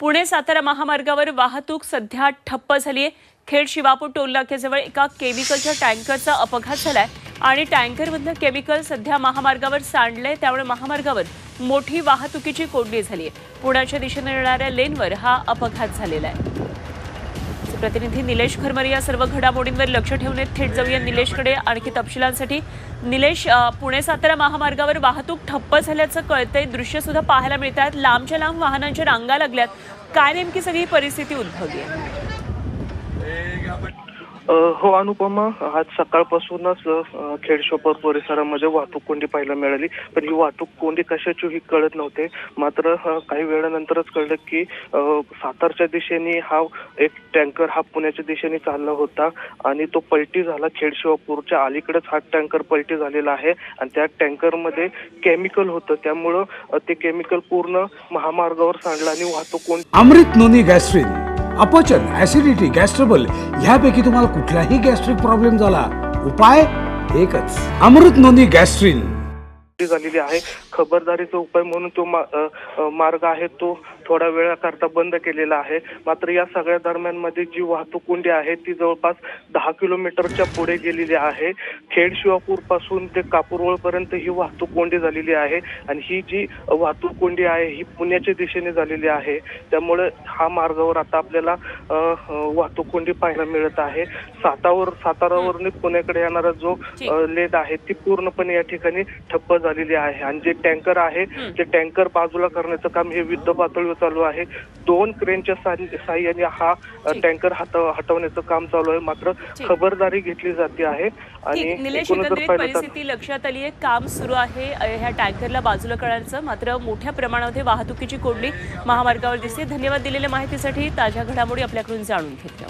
पुणे सातारा महामार्गावर वाहतूक सध्या ठप्प झाली आहे खेड शिवापूर टोल नाक्याजवळ एका केमिकलच्या टँकरचा अपघात झालाय आणि टँकरमधलं केमिकल सध्या महामार्गावर सांडलंय त्यामुळे महामार्गावर मोठी वाहतुकीची कोंडी झाली आहे पुण्याच्या दिशेने येणाऱ्या लेनवर हा अपघात झालेला आहे. प्रतिनिधी निलेश खरमरे या सर्व घडामोडींवर लक्ष ठेवून थेट जाऊया निलेशकडे. आणखी तपशिलांसाठी निलेश पुणे सातारा महामार्गावर वाहतूक ठप्प झाल्याचं कळतंय. दृश्य सुद्धा पाहायला मिळत आहेत लांबच्या लांब वाहनांच्या रांगा लागल्यात. काय नेमकी सगळी परिस्थिती उद्भवली आहे? हो अनुपमा आज सकाळपासूनच खेडशोपर परिसरामध्ये वाहतूक कोंडी पाहायला मिळाली. पण ही वाहतूक कोंडी कशाची ही कळत नव्हते. मात्र काही वेळानंतरच कळलं की सातारच्या दिशेने हा एक टँकर हा पुण्याच्या दिशेने चालला होता आणि तो पलटी झाला. खेडशिवापूरच्या अलीकडेच हा टँकर पलटी झालेला आहे आणि त्या टँकरमध्ये केमिकल होतं. त्यामुळं ते केमिकल पूर्ण महामार्गावर सांडलं आणि वाहतूक कोंडी अमृत नोनी गॅस्ट्रीन अपचन ऍसिडिटी गॅस्ट्रबल ह्यापैकी तुम्हाला कुठलाही गॅस्ट्रिक प्रॉब्लेम झाला. उपाय एकच. अमृत नोंदी गॅस्ट्रिन झालेली आहे. खबरदारीचा उपाय म्हणून तो मा- मार्ग आहे तो थोड्या वेळाकरता बंद केलेला आहे. मात्र या सगळ्या दरम्यानमध्ये जी वाहतूक कोंडी आहे ती जवळपास दहा किलोमीटरच्या पुढे गेलेली आहे. खेड शिवापूरपासून ते कापूरवळ पर्यंत ही वाहतूक कोंडी झालेली आहे आणि ही जी वाहतूक कोंडी आहे ही पुण्याच्या दिशेने झालेली आहे. त्यामुळे हा मार्गावर आता आपल्याला वाहतूक कोंडी पाहायला मिळत आहे. सातावर सातारावरून पुण्याकडे येणारा जो लेन आहे ती पूर्णपणे या ठिकाणी ठप्प झालेली आहे. आणि जे टँकर आहे ते टँकर बाजूला करण्याचं काम हे युद्ध पातळीवर चालू आहे. दोन क्रेनच्या साह्य- साह्याने हा. टँकर हटव हटवण्याचं काम चालू आहे. मात्र. खबरदारी घेतली जाते आहे. आणि निलेश एकंदरीत परिस्थिती लक्षात आली आहे काम सुरू आहे ह्या टँकरला बाजूला करण्याचं मात्र मोठ्या प्रमाणामध्ये वाहतुकीची कोंडी महामार्गावर दिसते. धन्यवाद दिलेल्या माहितीसाठी ताज्या घडामोडी आपल्याकडून जाणून घेतल्या